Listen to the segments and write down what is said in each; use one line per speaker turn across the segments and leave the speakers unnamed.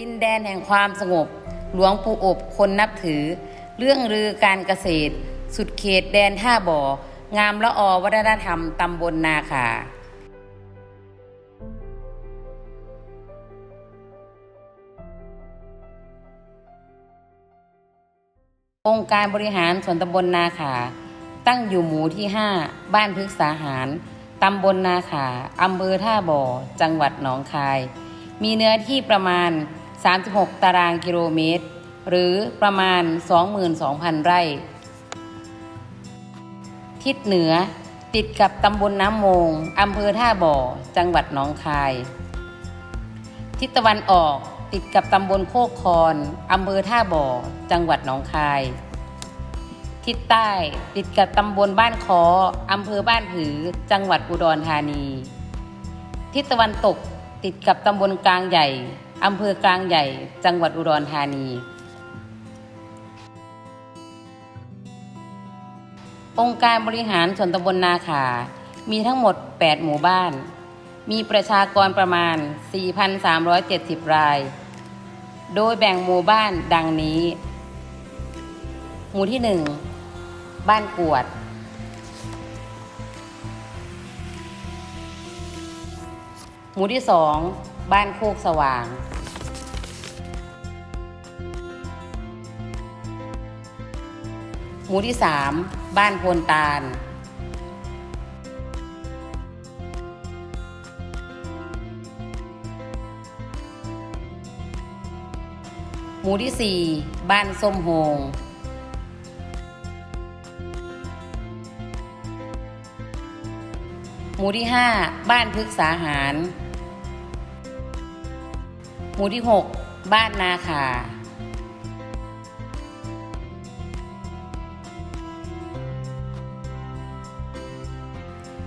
ดินแดนแห่งความสงบ หลวงปู่อบคนนับถือ เรื่องลือการเกษตร สุดเขตแดนท่าบ่อ งามละอวัฒนธรรมตำบลนาขาองค์การบริหารส่วนตำบลนาขา ตั้งอยู่หมู่ที่ 5 บ้านพฤกษาหาร ตำบลนาขาอำเภอท่าบ่อ จังหวัดหนองคาย มีเนื้อที่ประมาณ 36 ตารางกิโลเมตร หรือประมาณ 22,000 ไร่ ทิศเหนือติดกับตำบลน้ำโมงอำเภอท่าบ่อ จังหวัดหนองคาย ทิศตะวันออกติดกับตำบลโคกคอนอำเภอท่าบ่อ จังหวัดหนองคาย ทิศใต้ติดกับตำบลบ้านคออำเภอบ้านผือ จังหวัดอุดรธานี ทิศตะวันตกติดกับตำบลกลางใหญ่ อำเภอกลางใหญ่ จังหวัดอุดรธานี องค์การบริหารส่วนตำบลนาขา มีทั้งหมด 8 หมู่บ้าน มีประชากรประมาณ 4,370 ราย โดยแบ่งหมู่บ้านดังนี้ หมู่ที่ 1 บ้านกวด หมู่ที่ 2 บ้านโคกสว่างหมู่ที่ 3 บ้านโพนตาล หมู่ที่ 4 บ้านส้มโฮง หมู่ที่ 5 บ้านพฤกษาหาร หมู่ที่ 6 บ้านนาขา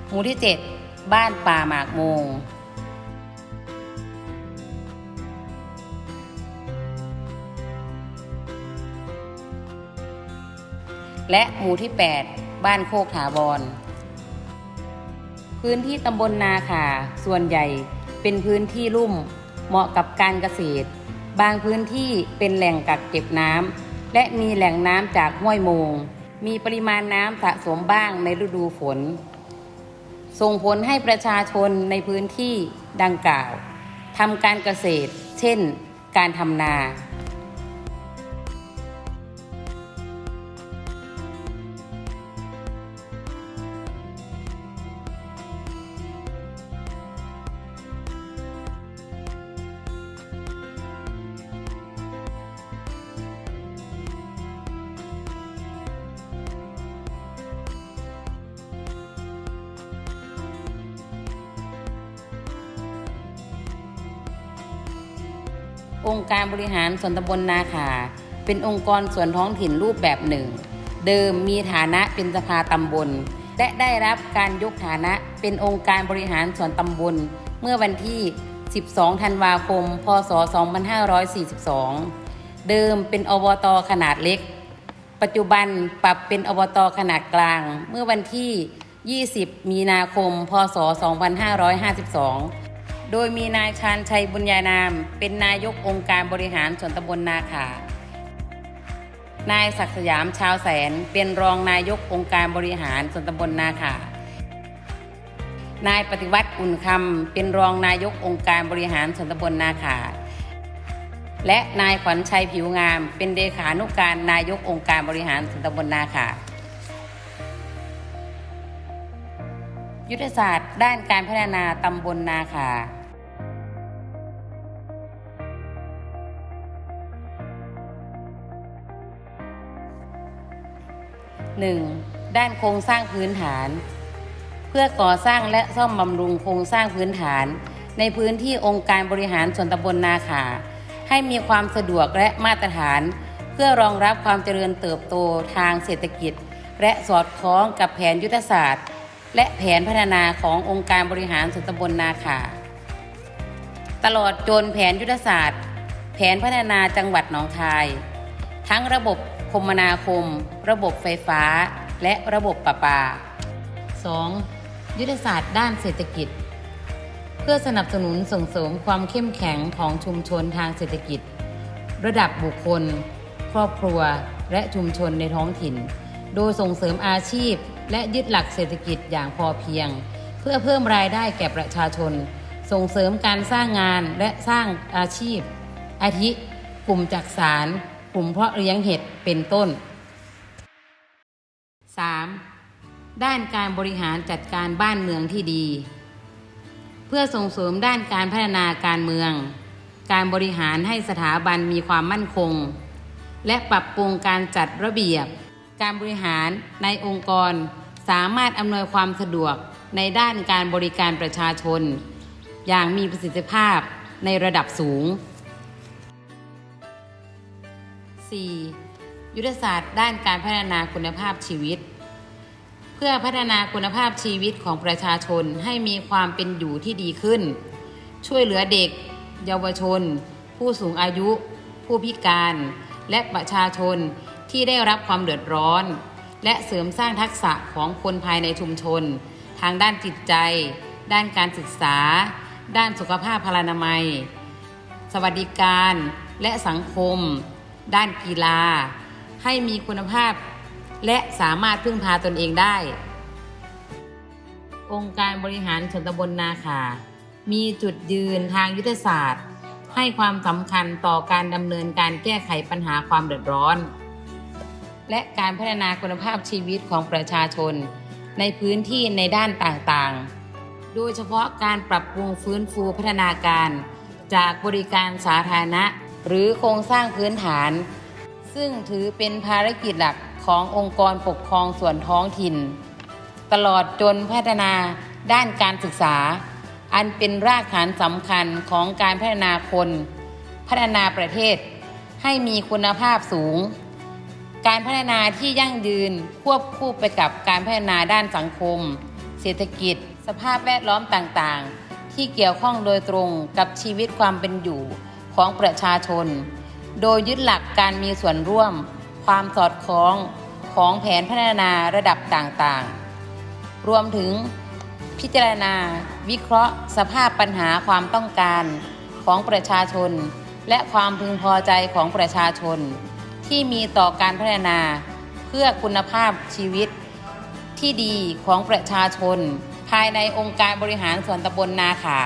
หมู่ที่ 7 บ้านป่าหมากโมง และหมู่ที่ 8 บ้านโคกถาวร พื้นที่ตำบลนาขาส่วนใหญ่เป็นพื้นที่ลุ่ม เหมาะกับการเกษตร บางพื้นที่เป็นแหล่งกักเก็บน้ำและมีแหล่งน้ำจากห้วยโมง มีปริมาณน้ำสะสมบ้างในฤดูฝน ส่งผลให้ประชาชนในพื้นที่ดังกล่าวทำการเกษตร เช่น การทำนา องค์การบริหารส่วนตำบลนาขา เป็นองค์กรส่วนท้องถิ่นรูปแบบหนึ่ง เดิมมีฐานะเป็นสภาตำบล และได้รับการยกฐานะเป็นองค์การบริหารส่วนตำบล เมื่อวันที่ 12 ธันวาคม พศ 2542 เดิมเป็นอบตขนาดเล็ก ปัจจุบันปรับเป็นอบตขนาดกลาง เมื่อวันที่ 20 มีนาคม พศ 2552 โดยมีนายชาญชัยบุญญานาม เป็นนายกองค์การบริหารส่วนตำบลนาขานายศักดิ์สยามชาวแสนเป็นรองนายกองค์การบริหารส่วนตำบลนาขานายปฏิวัติอุ่นคำเป็นรองนายกองค์การบริหารส่วนตำบลนาขาและนายขวัญชัยผิวงาม เป็นเลขานุการนายกองค์การบริหารส่วนตำบลนาขายุทธศาสตร์ด้านการพัฒนาตำบลนาขา 1. ด้านโครงสร้างพื้นฐาน เพื่อก่อสร้างและซ่อมบำรุงโครงสร้างพื้นฐาน ในพื้นที่องค์การบริหารส่วนตำบลนาขา ให้มีความสะดวกและมาตรฐาน เพื่อรองรับความเจริญเติบโตทางเศรษฐกิจ และสอดคล้องกับแผนยุทธศาสตร์ และแผนพัฒนาขององค์การบริหารส่วนตำบลนาขาตลอดจนแผนยุทธศาสตร์ แผนพัฒนาจังหวัดหนองคาย ทั้งระบบ คมนาคม ระบบไฟฟ้า และระบบประปา 2. ยุทธศาสตร์ด้านเศรษฐกิจ เพื่อสนับสนุนส่งเสริมความเข้มแข็งของชุมชนทางเศรษฐกิจ ระดับบุคคล ครอบครัว และชุมชนในท้องถิ่น โดยส่งเสริมอาชีพ และยึดหลักเศรษฐกิจอย่างพอเพียง เพื่อเพิ่มรายได้แก่ประชาชน ส่งเสริมการสร้างงานและสร้างอาชีพ อาทิ กลุ่มจักสาร ลุ่มเพาะเลี้ยงเห็ดเป็นต้น 3. ด้านการบริหารจัดการบ้านเมืองที่ดี เพื่อส่งเสริมด้านการพัฒนาการเมือง การบริหารให้สถาบันมีความมั่นคง และปรับปรุงการจัดระเบียบ การบริหารในองค์กรสามารถอำนวยความสะดวกในด้านการบริการประชาชน อย่างมีประสิทธิภาพในระดับสูง 4. ยุทธศาสตร์ด้านการพัฒนาคุณภาพชีวิต เพื่อพัฒนาคุณภาพชีวิตของประชาชนให้มีความเป็นอยู่ที่ดีขึ้น ช่วยเหลือเด็ก เยาวชน ผู้สูงอายุ ผู้พิการ และประชาชนที่ได้รับความเดือดร้อน และเสริมสร้างทักษะของคนภายในชุมชน ทางด้านจิตใจ ด้านการศึกษา ด้านสุขภาพพลานามัย สวัสดิการและสังคม ด้านกีฬา ให้มีคุณภาพ และสามารถพึ่งพาตนเองได้ องค์การบริหารส่วนตำบลนาขามีจุดยืนทางยุทธศาสตร์ ให้ความสำคัญต่อการดำเนินการแก้ไขปัญหาความเดือดร้อน และการพัฒนาคุณภาพชีวิตของประชาชน ในพื้นที่ในด้านต่างๆ โดยเฉพาะการปรับปรุงฟื้นฟูพัฒนาการ จากบริการสาธารณะ หรือโครงสร้างพื้นฐาน ซึ่งถือเป็นภารกิจหลักขององค์กรปกครองส่วนท้องถิ่น ตลอดจนพัฒนาด้านการศึกษา อันเป็นรากฐานสำคัญของการพัฒนาคน พัฒนาประเทศให้มีคุณภาพสูง การพัฒนาที่ยั่งยืนควบคู่ไปกับการพัฒนาด้านสังคม เศรษฐกิจ สภาพแวดล้อมต่างๆ ที่เกี่ยวข้องโดยตรงกับชีวิตความเป็นอยู่ ของประชาชน โดยยึดหลักการมีส่วนร่วม ความสอดคล้องของแผนพัฒนาระดับต่างๆ รวมถึงพิจารณา วิเคราะห์ สภาพปัญหาความต้องการของประชาชน และความพึงพอใจของประชาชน ที่มีต่อการพัฒนาเพื่อคุณภาพชีวิต ที่ดีของประชาชน ภายในองค์การบริหารส่วนตำบลนาขา